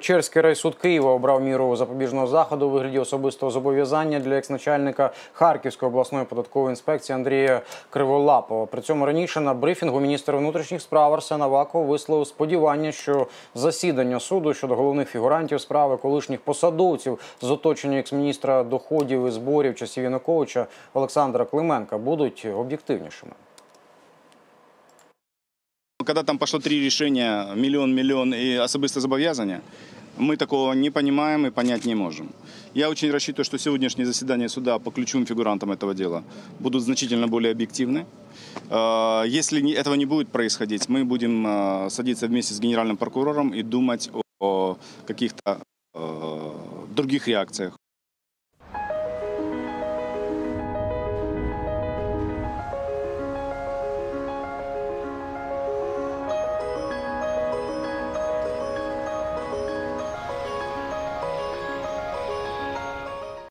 Черський райсуд Києва обрав міру запобіжного заходу у вигляді особистого зобов'язання для екс-начальника Харківської обласної податкової інспекції Андрія Криволапова. При цьому раніше на брифінгу міністр внутрішніх справ Арсен Аваков висловив сподівання, що засідання суду щодо головних фігурантів справи колишніх посадовців з оточення екс-міністра доходів і зборів часів Януковича Олександра Клименка будуть об'єктивнішими. Когда там пошло три решения, миллион, миллион и особистое зобов'язання, мы такого не понимаем и понять не можем. Я очень рассчитываю, что сегодняшнее заседание суда по ключевым фигурантам этого дела будут значительно более объективны. Э, Если этого не будет происходить, мы будем э, садиться вместе с генеральным прокурором и думать о каких-то э, других реакциях.